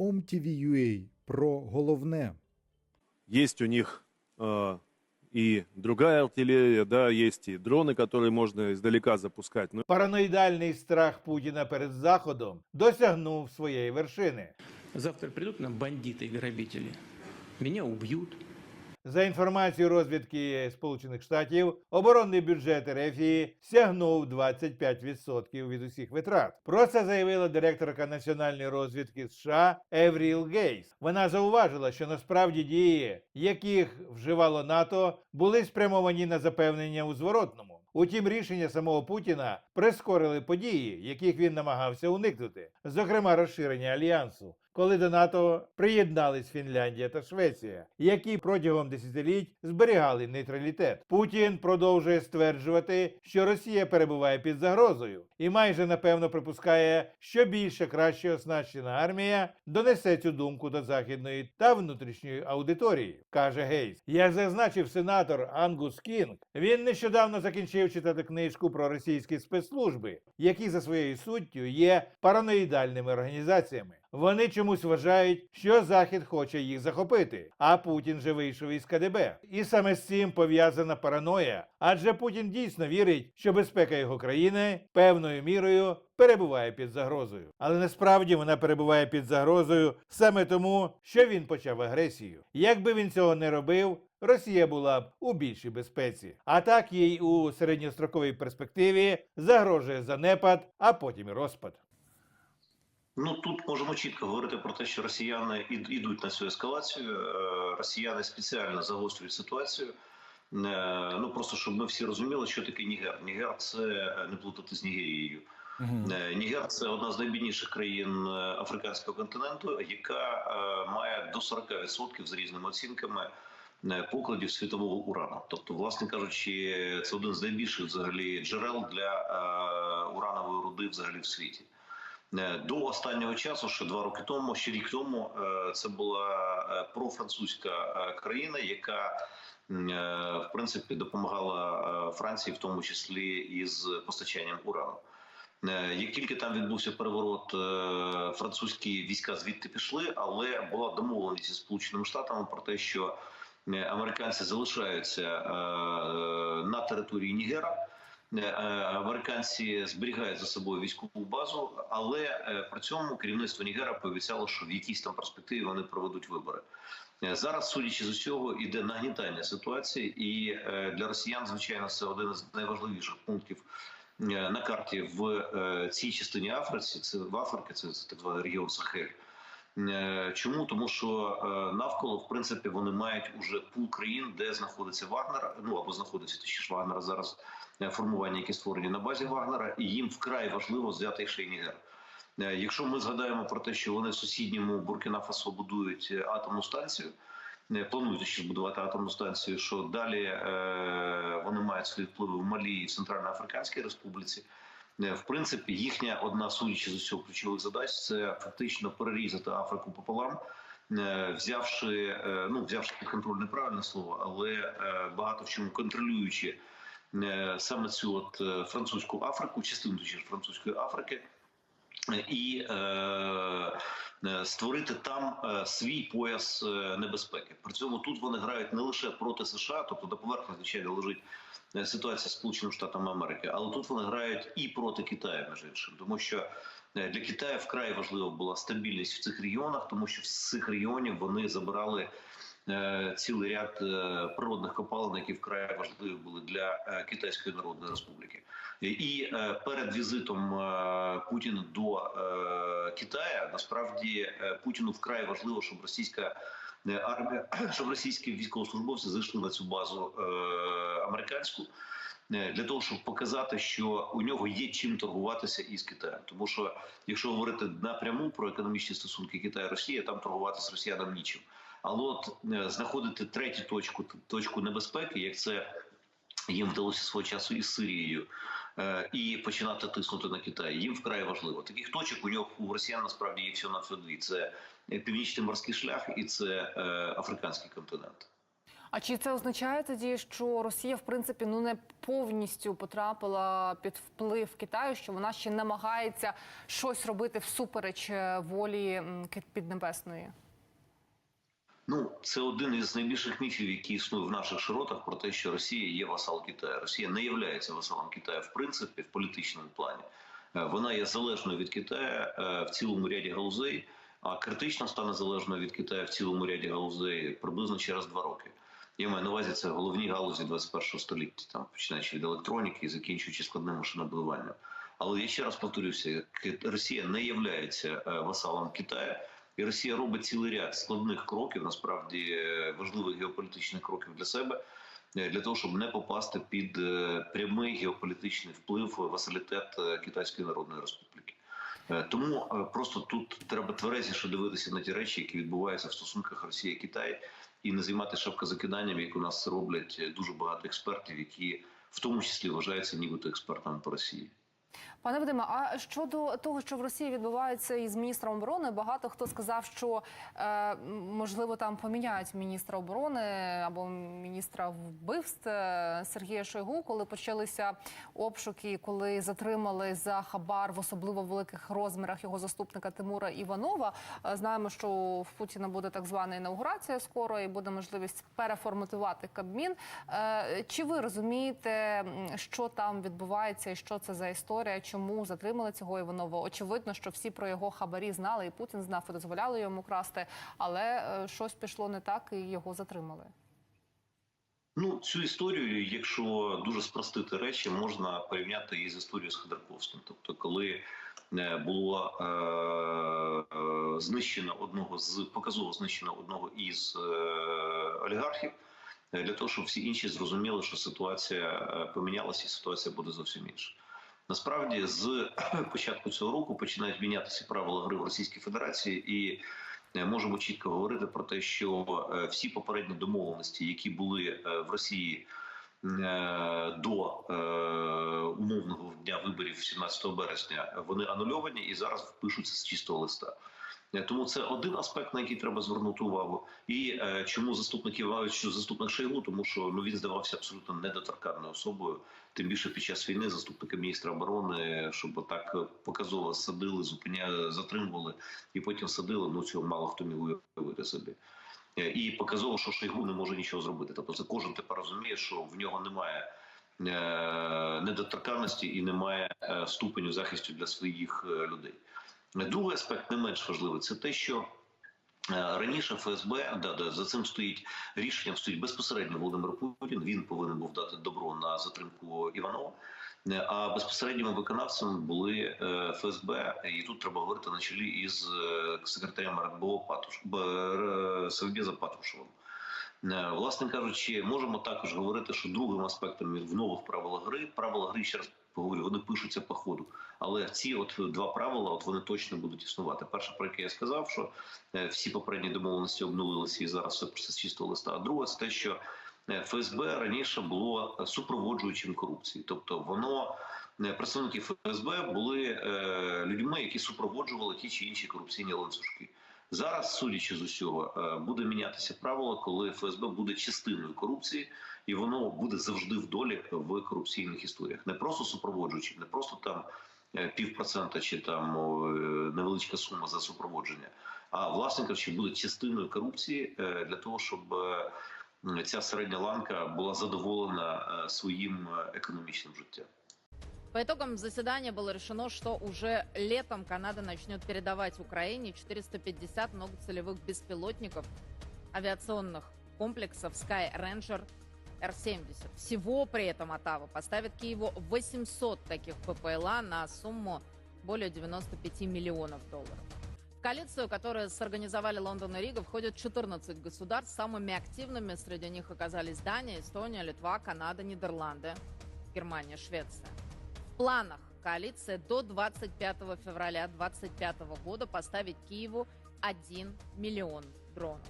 OMTV.ua про головне. Есть у них э, и другая артиллерия, да, есть и дроны, которые можно издалека запускать. Но Параноїдальний страх Путіна перед Заходом досягнув своєї вершини. Завтра придут нам бандиты и грабители. Меня убьют. За інформацією розвідки Сполучених Штатів, оборонний бюджет РФ сягнув 25% від усіх витрат. Про це заявила директорка національної розвідки США Евріл Гейс. Вона зауважила, що насправді дії, яких вживало НАТО, були спрямовані на запевнення у зворотному. Утім, рішення самого Путіна прискорили події, яких він намагався уникнути, зокрема розширення альянсу, коли до НАТО приєднались Фінляндія та Швеція, які протягом десятиліть зберігали нейтралітет. Путін продовжує стверджувати, що Росія перебуває під загрозою, і майже напевно припускає, що більше краще оснащена армія донесе цю думку до західної та внутрішньої аудиторії, каже Гейс. Як зазначив сенатор Ангус Кінг, він нещодавно закінчив читати книжку про російські спецслужби, які за своєю суттю є параноїдальними організаціями. Вони чомусь вважають, що Захід хоче їх захопити, а Путін же вийшов із КДБ. І саме з цим пов'язана параноя, адже Путін дійсно вірить, що безпека його країни певною мірою перебуває під загрозою. Але насправді вона перебуває під загрозою саме тому, що він почав агресію. Якби він цього не робив, Росія була б у більшій безпеці. А так їй у середньостроковій перспективі загрожує занепад, а потім і розпад. Ну тут можемо чітко говорити про те, що росіяни ідуть на цю ескалацію. Е, Росіяни спеціально загострюють ситуацію. Е, Ну просто щоб ми всі розуміли, що таке Нігер. Нігер це е, не плутати з Нігерією. Нігер це одна з найбідніших країн африканського континенту, яка має до 40% з різними оцінками покладів світового урану. Тобто, власне кажучи, це один з найбільших взагалі джерел для уранової руди взагалі в світі. Е, До останнього часу, ще два роки тому, ще рік тому, е, це була е, профранцузька країна, яка в принципі допомагала Франції, в тому числі із постачанням урану. Як тільки там відбувся переворот, французькі війська звідти пішли, але була домовленість із Сполученими Штатами про те, що американці залишаються на території Нігера. Е, Американці зберігають за собою військову базу, але е, при цьому керівництво Нігера пообіцяло, що в якійсь там перспективі вони проведуть вибори. Е, Зараз, судячи з усього, іде нагнітання ситуації, і для росіян, звичайно, це один із найважливіших пунктів на карті в цій частині Африці. Це в Африці, це так званий регіон Сахель. Е, Чому тому, що е, навколо в принципі вони мають уже пул країн, де знаходиться Вагнер, ну або знаходиться точніше Вагнера зараз е, формування, які створені на базі Вагнера, і їм вкрай важливо взяти ще й Нігер. Е, Якщо ми згадаємо про те, що вони в сусідньому Буркіна будують атомну станцію, планують ще будувати атомну станцію, що далі вони мають свої впливи в Малі і Центральноафриканській Республіці. Е, В принципі, їхня одна судячи з усього ключових задач це фактично перерізати Африку пополам, е, взявши е, ну взявши під контроль неправильне слово, але багато в чому контролюючи саме цю от французьку Африку, частину французької Африки. І е, е, створити там е, свій пояс е, небезпеки. При цьому тут вони грають не лише проти США, тобто на поверхні звичайно лежить ситуація з Сполученими Штатами Америки, але тут вони грають і проти Китаю, між іншим, тому що для Китаю вкрай важлива була стабільність в цих регіонах, тому що з цих регіонів вони забирали цілий ряд е, природних копалин, які вкрай важливі були для е, Китайської Народної Республіки. І е, перед візитом е, Путіна до е, Китаю насправді е, Путіну вкрай важливо, щоб російська е, армія, щоб російські військовослужбовці зайшли на цю базу е, американську. е, Для того щоб показати, що у нього є чим торгуватися із Китаєм, тому що якщо говорити напряму про економічні стосунки Китаю Росія, там торгувати з росіянам нічим. Але от е, знаходити третю точку точку небезпеки, як це їм вдалося свого часу із Сирією, е, і починати тиснути на Китай. Їм вкрай важливо. Таких точок у нього у росіян насправді є всього на дві. Це північний морський шлях і це е, африканський континент. А чи це означає тоді, що Росія, в принципі, ну не повністю потрапила під вплив Китаю, що вона ще намагається щось робити всупереч волі Піднебесної? Ну, це один із найбільших міфів, які існують в наших широтах, про те, що Росія є васал Китаю. Росія не є васалом Китаю в принципі в політичному плані. Е, Вона є залежною від Китаю е, в цілому ряді галузей, а критично стане залежною від Китаю в цілому ряді галузей приблизно через два роки. Я маю на увазі це головні галузі 21 століття, там починаючи від електроніки і закінчуючи складним машинобудуванням. Але я ще раз повторюся: Росія не є васалом Китаю. І Росія робить цілий ряд складних кроків, насправді е, важливих геополітичних кроків для себе, е, для того, щоб не попасти під е, прямий геополітичний вплив васалітет Китайської Народної Республіки. Тому просто тут треба тверезіше дивитися на ті речі, які відбуваються в стосунках Росії Китай, і не займати шапкозакиданням, як у нас роблять дуже багато експертів, які в тому числі вважаються нібито експертами по Росії. Пане Вадиме, а щодо того, що в Росії відбувається із міністром оборони, багато хто сказав, що е, можливо там поміняють міністра оборони або міністра вбивств е, Сергія Шойгу, коли почалися обшуки, коли затримали за хабар в особливо великих розмірах його заступника Тимура Іванова. Е, Знаємо, що в Путіна буде так звана інаугурація скоро, і буде можливість переформатувати Кабмін. Чи ви розумієте, що там відбувається і що це за історія? Чому затримали цього Іванова? Очевидно, що всі про його хабарі знали, і Путін знав і дозволяли йому красти, але е, щось пішло не так, і його затримали. Ну, цю історію, якщо дуже спростити речі, можна порівняти і з історією з Ходорковським. Тобто, коли е, було е, е, знищено одного з показово знищено одного із е, олігархів, е, для того, щоб всі інші зрозуміли, що ситуація помінялася, і ситуація буде зовсім інша. Насправді, з початку цього року починають мінятися правила гри в Російській Федерації, і е, можемо чітко говорити про те, що е, всі попередні домовленості, які були е, в Росії до умовного дня виборів 17 березня, вони анульовані і зараз впишуться з чистого листа. Тому це один аспект, на який треба звернути увагу. І е, чому заступник Іванович, заступник Шойгу, тому що ну він здавався абсолютно недоторканною особою. Тим більше під час війни заступника міністра оборони, щоб так показово садили, зупиняли, затримували і потім садили. Ну цього мало хто міг уявити собі. Е, І показово, що Шойгу не може нічого зробити. Тобто, це кожен тепер розуміє, що в нього немає е, недоторканності і немає е, ступеню захисту для своїх людей. Другий аспект не менш важливий це те, що е, раніше ФСБ да, да, за цим стоїть рішенням стоїть безпосередньо Володимир Путін. Він повинен був дати добро на затримку Іванова. Е, А безпосередніми виконавцями були е, ФСБ, і тут треба говорити на чолі із е, секретарем РНБО Патуш Б- Патрушевим. Е, Власне кажучи, можемо також говорити, що другим аспектом в нових правилах гри правила гри ще раз поговорю, вони пишуться по ходу. Але ці от два правила, от вони точно будуть існувати. Перше, про яке я сказав, що е, всі попередні домовленості обнулилися і зараз все просто чистого листа. А друге, це те, що е, ФСБ раніше було супроводжуючим корупції, тобто воно. е, Представники ФСБ були людьми, які супроводжували ті чи інші корупційні ланцюжки. Зараз, судячи з усього, буде мінятися правило, коли ФСБ буде частиною корупції, і воно буде завжди в долі в корупційних історіях. Не просто супроводжуючим, не просто там е, півпроцента чи там о, е, невеличка сума за супроводження, а власне кажучи, буде частиною корупції е, для того, щоб е, м, ця середня ланка була задоволена е, своїм е, економічним життям. По итогам заседания было решено, что уже летом Канада начнет передавать Украине 450 многоцелевых беспилотников авиационных комплексов Sky Ranger R-70. Всего при этом Оттава поставит Киеву 800 таких ППЛА на сумму более 95 миллионов долларов. В коалицию, которую сорганизовали Лондон и Рига, входят 14 государств. Самыми активными среди них оказались Дания, Эстония, Литва, Канада, Нидерланды, Германия, Швеция. В планах коалиции до 25 февраля 2025 года поставить Киеву 1 миллион дронов.